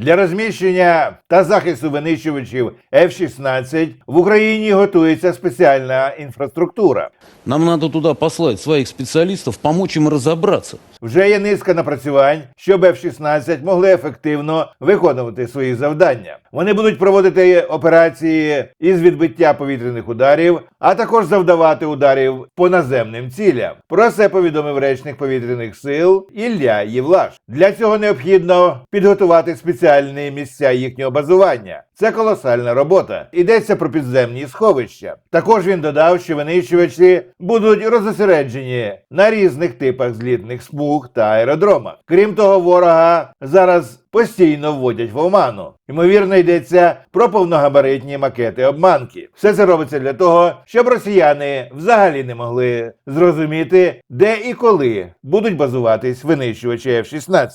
Для розміщення та захисту винищувачів F-16 в Україні готується спеціальна інфраструктура. Нам надо туда послать своих специалистов, помочь им разобраться. Вже є низка напрацювань, щоб F-16 могли ефективно виконувати свої завдання. Вони будуть проводити операції із відбиття повітряних ударів, а також завдавати ударів по наземним цілям. Про це повідомив речник повітряних сил Ілля Євлаш. Для цього необхідно підготувати спеціальні місця їхнього базування. Це колосальна робота. Йдеться про підземні сховища. Також він додав, що винищувачі будуть розосереджені на різних типах злітних смуг та аеродромах. Крім того, ворога зараз постійно вводять в оману. Ймовірно, йдеться про повногабаритні макети обманки. Все це робиться для того, щоб росіяни взагалі не могли зрозуміти, де і коли будуть базуватись винищувачі F-16.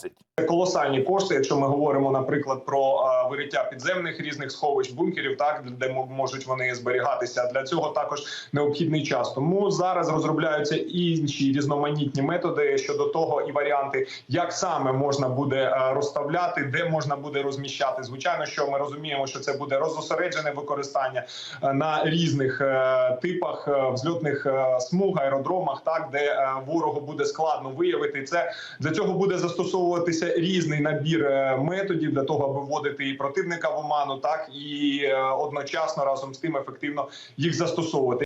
Колосальні кошти. Якщо ми говоримо, наприклад, про вириття підземних різних сховищ бункерів, так де мо- можуть вони зберігатися. Для цього також необхідний час. Тому зараз розробляються інші різноманітні методи щодо того і варіанти, як саме можна буде е, розставляти, де можна буде розміщати. Звичайно, що ми розуміємо, що це буде розосереджене використання е, на різних е, типах взльотних смуг, аеродромах, так де ворогу буде складно виявити це. Для цього буде застосовуватися різний набір методів для того, аби вводити і противника в оману, так і е, одночасно разом з тим ефективно їх застосовувати.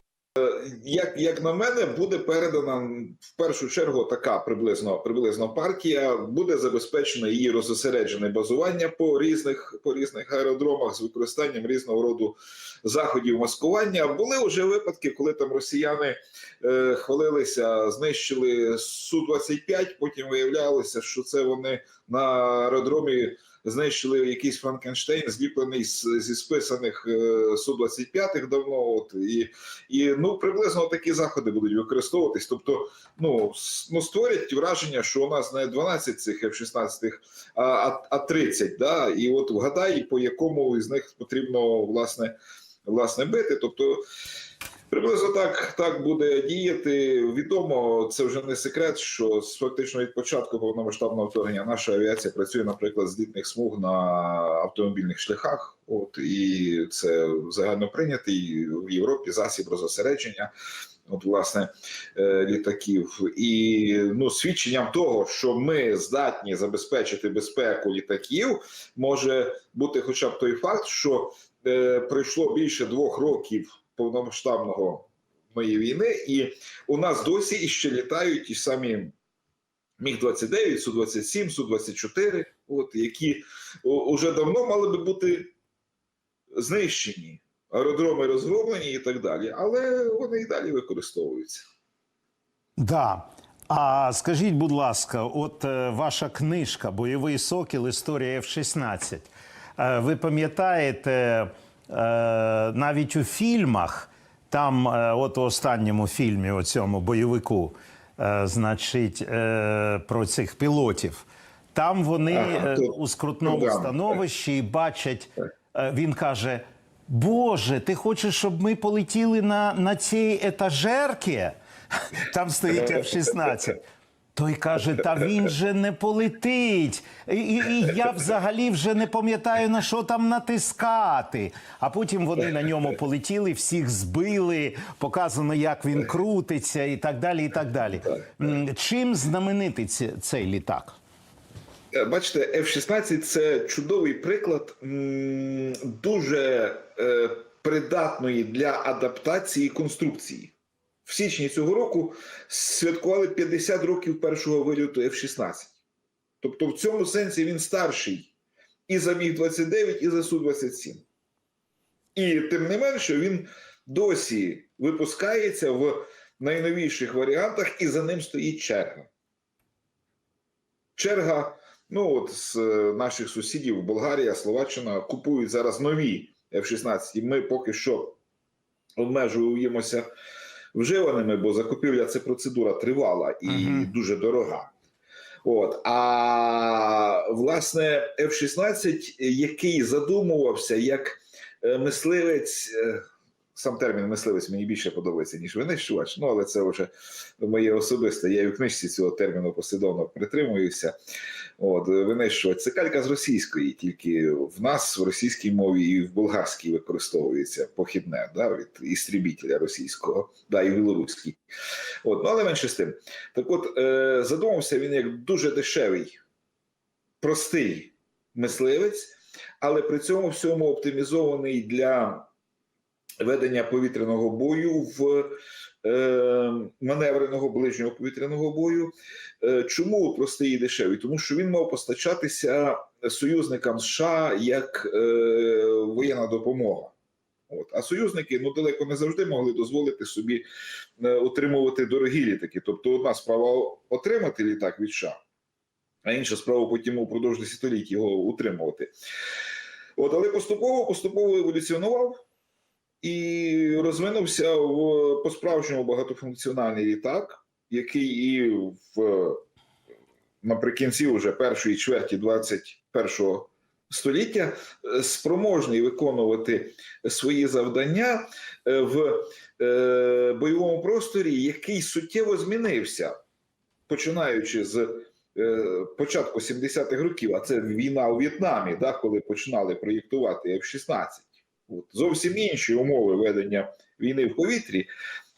як, як на мене, буде передана в першу чергу така приблизно приблизно партія. Буде забезпечено її розосереджене базування по різних по різних аеродромах з використанням різного роду заходів маскування. Були вже випадки, коли там росіяни е, хвалилися, знищили су 25 Потім виявлялося, що це вони на аеродромі. Знищили якийсь Франкенштейн, зліплений з, зі списаних е, су 25 давно. От і і ну приблизно такі заходи будуть використовуватись. Тобто, ну ну створять враження, що у нас не 12 цих F-16, а, а, а 30, да? І от вгадай, по якому із них потрібно власне власне бити. Тобто. Приблизно так, так буде діяти. Відомо, це вже не секрет, що фактично від початку повномасштабного вторгнення наша авіація працює, наприклад, з літних смуг на автомобільних шляхах. От і це загально прийнятий в Європі засіб розосередження. От, власне, е, літаків, і ну свідченням того, що ми здатні забезпечити безпеку літаків, може бути хоча б той факт, що е, пройшло більше двох років повномасштабного моєї війни, і у нас досі іще літають ті самі Міг 29 Су 27 Су 24 от які уже давно мали би бути знищені, аеродроми розгромлені і так далі, але вони і далі використовуються. Да. А скажіть, будь ласка, от е, ваша книжка Бойовий сокіл. Історія F-16. Е, ви пам'ятаєте, навіть у фільмах, там, е, от у останньому фільмі, у цьому бойовику, е, значить, е, про цих пілотів, там вони Ага, е, у скрутному програма, становищі і бачать, е, він каже. Боже, ти хочеш, щоб ми полетіли на, на цій етажерці? Там стоїть F-16. Той каже: та він же не полетить. І, і, і я взагалі вже не пам'ятаю, на що там натискати. А потім вони на ньому полетіли, всіх збили, показано, як він крутиться, і так далі. і так далі. Чим знаменитий цей літак? Е, Бачите, F-16 це чудовий приклад дуже е, придатної для адаптації конструкції. В січні цього року святкували 50 років першого вильоту F-16. Тобто, в цьому сенсі він старший і за Міг-29, і за Су-27. І тим не менше, він досі випускається в найновіших варіантах, і за ним стоїть черга. Черга Ну от з е, наших сусідів Болгарія, Словаччина купують зараз нові F-16. Ми поки що обмежуємося вживаними, бо закупівля це процедура тривала і Мгм. дуже дорога. От а власне F-16, який задумувався як е, мисливець. е, Сам термін мисливець мені більше подобається, ніж винищувач. Ну, але це вже моє особисте. Я і в книжці цього терміну послідовно притримуюся. От винищувач. Це калька з російської, тільки в нас в російській мові і в болгарській використовується похідне да, від істрібітеля російського, да, і білоруський. От, ну, але менше з тим. Так от, е, задумався він як дуже дешевий, простий мисливець, але при цьому всьому оптимізований для ведення повітряного бою в е, маневреного ближнього повітряного бою. Е, чому простий і дешевий? Тому що він мав постачатися союзникам США як е, воєнна допомога. От. А союзники ну далеко не завжди могли дозволити собі е, отримувати дорогі літаки. Тобто, одна справа отримати літак від США, а інша справа потім упродовж десятиліть його утримувати. От, але поступово поступово еволюціонував і розвинувся в по-справжньому багатофункціональний літак, який і в наприкінці вже першої чверті 21-го століття е, спроможний виконувати свої завдання е, в е, бойовому просторі, який суттєво змінився, починаючи з початку 70-х років, а це війна у В'єтнамі, да, коли починали проєктувати F-16. От, зовсім інші умови ведення війни в повітрі.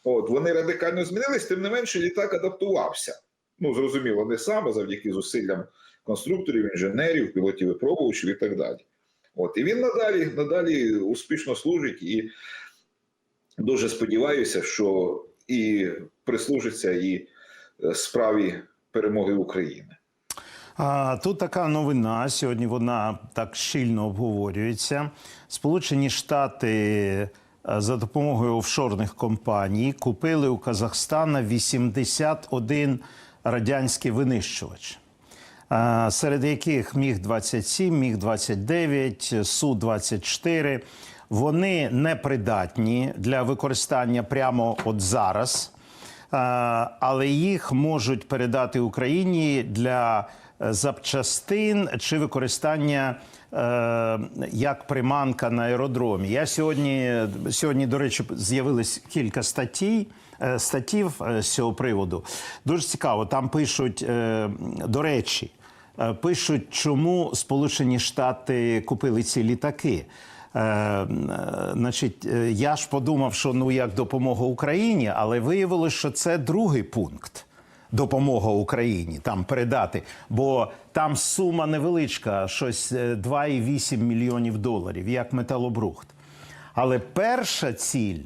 От вони радикально змінились, тим не менше, літак адаптувався. Ну зрозуміло, не саме завдяки зусиллям конструкторів, інженерів, пілотів випробувачів і так далі. От і він надалі, надалі успішно служить і дуже сподіваюся, що і прислужиться і е, справі перемоги України. А, тут така новина. Сьогодні вона так щільно обговорюється. Сполучені Штати е, за допомогою офшорних компаній купили у Казахстана 81 радянський винищувач. А, Серед яких міг 27 міг 29 су 24 Вони непридатні для використання прямо от зараз. А, але їх можуть передати Україні для е, запчастин чи використання е, як приманка на аеродромі. Я сьогодні, сьогодні, до речі, з'явилось кілька статей. е, Статтів е, з цього приводу дуже цікаво. Там пишуть, до речі, пишуть, чому Сполучені Штати купили ці літаки. Значить, я ж подумав, що ну як допомога Україні, але виявилось, що це другий пункт. Допомога Україні там передати, бо там сума невеличка, щось е, 2,8 мільйонів доларів, як металобрухт. Але перша ціль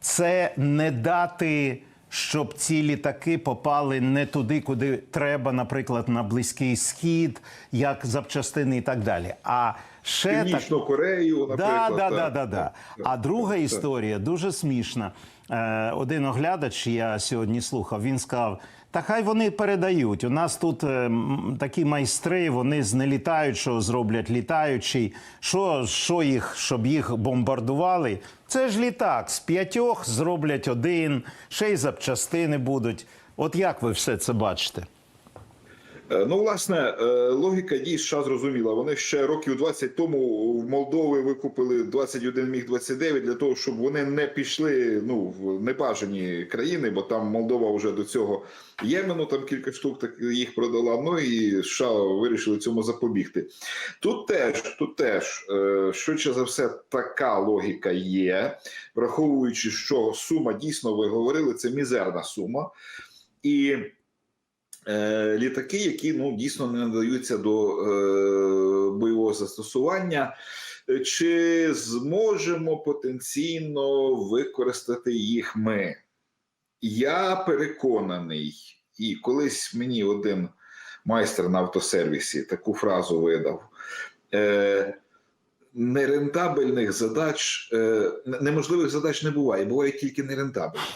це не дати, щоб ці літаки попали не туди, куди треба, наприклад, на Близький Схід, як запчастини і так далі. А ще так Корею, наприклад. да, так. да, да, да. А друга історія дуже смішна. Е, Один оглядач, я сьогодні слухав, він сказав: та хай вони передають. У нас тут е, такі майстри, вони з нелітаючого зроблять літаючий. Що, що їх, щоб їх бомбардували? Це ж літак. З п'ятьох зроблять один, ще й запчастини будуть. От як ви все це бачите? Е, Ну, власне, е, логіка дій США зрозуміла. Вони ще років 20 тому в Молдови викупили 21 міг 29 для того, щоб вони не пішли ну в небажані країни, бо там Молдова вже до цього Ємену там кілька штук так їх продала. Ну і США вирішили цьому запобігти. Тут теж, тут теж е, швидше за все, така логіка є, враховуючи, що сума дійсно ви говорили, це мізерна сума. І літаки, які ну дійсно не надаються до е, бойового застосування. Е, Чи зможемо потенційно використати їх ми? Я переконаний, і колись мені один майстер на автосервісі таку фразу видав. Е, нерентабельних задач, е, неможливих задач не буває, бувають тільки нерентабельні.